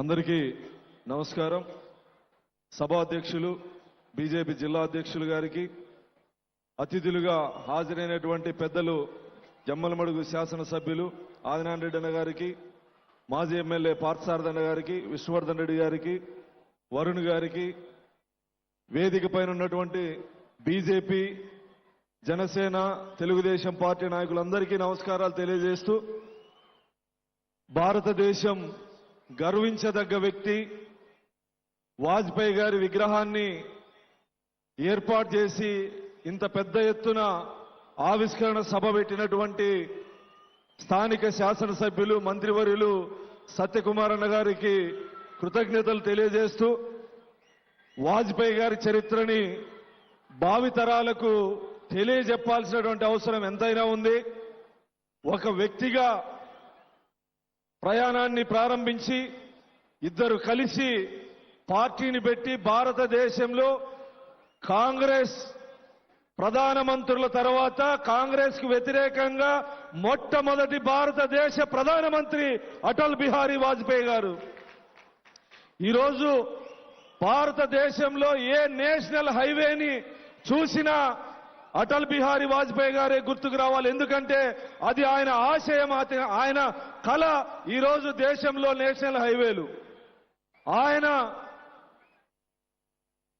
అందరికీ నమస్కారం. సభాధ్యక్షులు బీజేపీ జిల్లా అధ్యక్షులు గారికి అతిథులుగా హాజరైనటువంటి పెద్దలు జమ్మలమడుగు శాసనసభ్యులు ఆదినారాయణ రెడ్డి అన్న గారికి మాజీ ఎమ్మెల్యే పార్థసారథన్న గారికి విష్ణువర్ధన్ రెడ్డి గారికి వరుణ్ గారికి వేదిక పైన ఉన్నటువంటి బీజేపీ జనసేన తెలుగుదేశం పార్టీ నాయకులందరికీ నమస్కారాలు తెలియజేస్తూ భారతదేశం గర్వించదగ్గ వ్యక్తి. వాజ్పేయి గారి విగ్రహాన్ని ఏర్పాటు చేసి ఇంత పెద్ద ఎత్తున ఆవిష్కరణ సభ పెట్టినటువంటి స్థానిక శాసనసభ్యులు మంత్రివర్యులు సత్యకుమార్ అన్న గారికి కృతజ్ఞతలు తెలియజేస్తూ వాజ్పేయి గారి చరిత్రని భావితరాలకు తెలియజెప్పాల్సినటువంటి అవసరం ఎంతైనా ఉంది. ఒక వ్యక్తిగా ప్రయాణాన్ని ప్రారంభించి ఇద్దరు కలిసి పార్టీని పెట్టి భారతదేశంలో కాంగ్రెస్ ప్రధానమంత్రుల తర్వాత కాంగ్రెస్కు వ్యతిరేకంగా మొట్టమొదటి భారతదేశ ప్రధానమంత్రి అటల్ బిహారీ వాజ్పేయి గారు. ఈరోజు భారతదేశంలో ఏ నేషనల్ హైవేని చూసినా అటల్ బిహారీ వాజ్పేయి గారే గుర్తుకు రావాలి. ఎందుకంటే అది ఆయన ఆశయం ఆయన కళ ఈరోజు దేశంలో నేషనల్ హైవేలు. ఆయన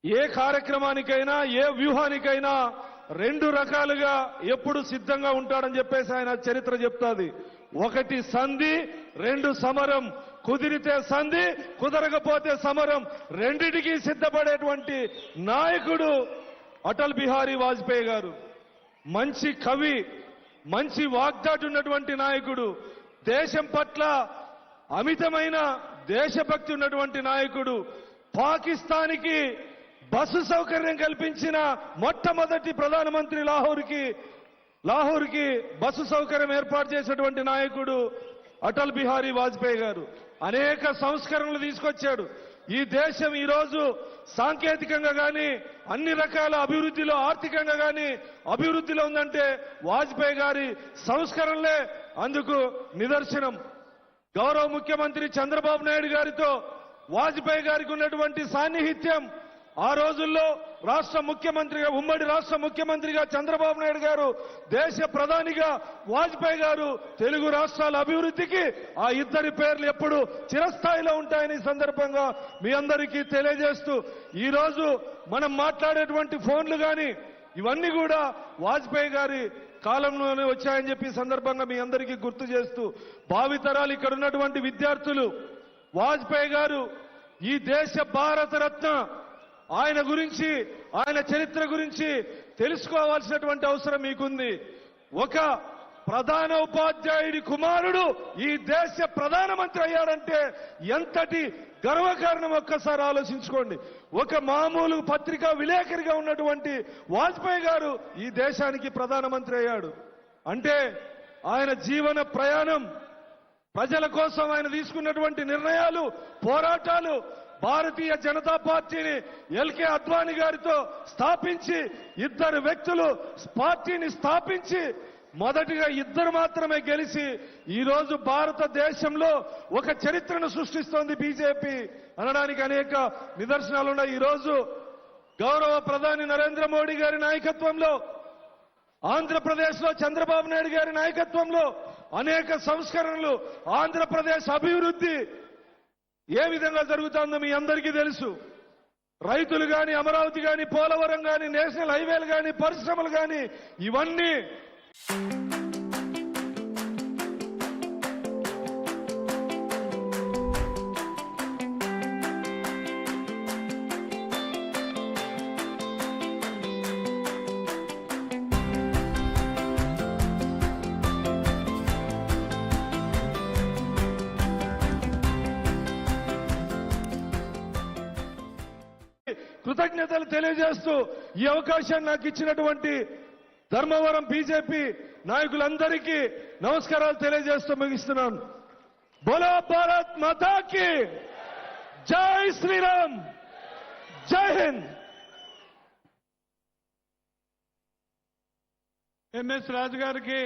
ఏ కార్యక్రమానికైనా ఏ వ్యూహానికైనా రెండు రకాలుగా ఎప్పుడు సిద్ధంగా ఉంటాడని చెప్పేసి ఆయన చరిత్ర చెప్తాది. ఒకటి సంధి రెండు సమరం. కుదిరితే సంధి కుదరకపోతే సమరం. రెండిటికి సిద్ధపడేటువంటి నాయకుడు అటల్ బిహారీ వాజ్పేయి గారు మంచి కవి మంచి వాగ్దాటి ఉన్నటువంటి నాయకుడు దేశం పట్ల అమితమైన దేశభక్తి ఉన్నటువంటి నాయకుడు పాకిస్తాన్కి బస్సు సౌకర్యం కల్పించిన మొట్టమొదటి ప్రధానమంత్రి లాహోర్కి లాహోర్కి బస్సు సౌకర్యం ఏర్పాటు చేసినటువంటి నాయకుడు అటల్ బిహారీ వాజ్పేయి గారు. అనేక సంస్కరణలు తీసుకొచ్చాడు. ఈ దేశం ఈరోజు సాంకేతికంగా కానీ అన్ని రకాల అభివృద్ధిలో ఆర్థికంగా కానీ అభివృద్ధిలో ఉందంటే వాజ్పేయి గారి సంస్కరణలే అందుకు నిదర్శనం. గౌరవ ముఖ్యమంత్రి చంద్రబాబు నాయుడు గారితో వాజ్పేయి గారికి ఉన్నటువంటి సాన్నిహిత్యం ఆ రోజుల్లో రాష్ట్ర ముఖ్యమంత్రిగా ఉమ్మడి రాష్ట్ర ముఖ్యమంత్రిగా చంద్రబాబు నాయుడు గారు దేశ ప్రధానిగా వాజ్పేయి గారు తెలుగు రాష్ట్రాల అభివృద్ధికి ఆ ఇద్దరి పేర్లు ఎప్పుడు చిరస్థాయిలో ఉంటాయని సందర్భంగా మీ అందరికీ తెలియజేస్తూ ఈ రోజు మనం మాట్లాడేటువంటి ఫోన్లు కానీ ఇవన్నీ కూడా వాజ్పేయి గారి కాలంలోనే వచ్చాయని చెప్పి సందర్భంగా మీ అందరికీ గుర్తు చేస్తూ భావితరాలు ఇక్కడ ఉన్నటువంటి విద్యార్థులు వాజ్పేయి గారు ఈ దేశ భారతరత్న ఆయన గురించి ఆయన చరిత్ర గురించి తెలుసుకోవాల్సినటువంటి అవసరం మీకుంది. ఒక ప్రధాన ఉపాధ్యాయుడి కుమారుడు ఈ దేశ ప్రధానమంత్రి అయ్యాడంటే ఎంతటి గర్వకారణం ఒక్కసారి ఆలోచించుకోండి. ఒక మామూలు పత్రికా విలేకరిగా ఉన్నటువంటి వాజ్పేయి గారు ఈ దేశానికి ప్రధానమంత్రి అయ్యాడు. అంటే ఆయన జీవన ప్రయాణం ప్రజల కోసం ఆయన తీసుకున్నటువంటి నిర్ణయాలు పోరాటాలు భారతీయ జనతా పార్టీని ఎల్కే అద్వానీ గారితో స్థాపించి ఇద్దరు వ్యక్తులు పార్టీని స్థాపించి మొదటిగా ఇద్దరు మాత్రమే గెలిచి ఈరోజు భారతదేశంలో ఒక చరిత్రను సృష్టిస్తోంది బీజేపీ అనడానికి అనేక నిదర్శనాలు ఉన్నాయి ఈ రోజు గౌరవ ప్రధాని నరేంద్ర మోడీ గారి నాయకత్వంలో ఆంధ్రప్రదేశ్లో చంద్రబాబు నాయుడు గారి నాయకత్వంలో అనేక సంస్కరణలు ఆంధ్రప్రదేశ్ అభివృద్ధి ఏ విధంగా జరుగుతుందో మీ అందరికీ తెలుసు. రైతులు కానీ అమరావతి కానీ పోలవరం కానీ నేషనల్ హైవేలు కానీ పరిశ్రమలు కానీ ఇవన్నీ కృతజ్ఞతలు తెలియజేస్తూ ఈ అవకాశాన్ని నాకు ఇచ్చినటువంటి ధర్మవరం బీజేపీ నాయకులందరికీ నమస్కారాలు తెలియజేస్తూ ముగిస్తున్నాను. బోలో భారత్ మాతాకి జై శ్రీరామ్. జై హింద్. ఎంఎస్ రాజు గారికి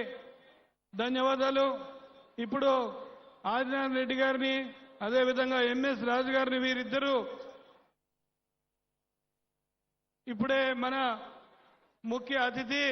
ధన్యవాదాలు. ఇప్పుడు ఆదినారాయణ రెడ్డి గారిని అదేవిధంగా ఎంఎస్ రాజు గారిని వీరిద్దరూ ఇప్పుడే మన ముఖ్య అతిథి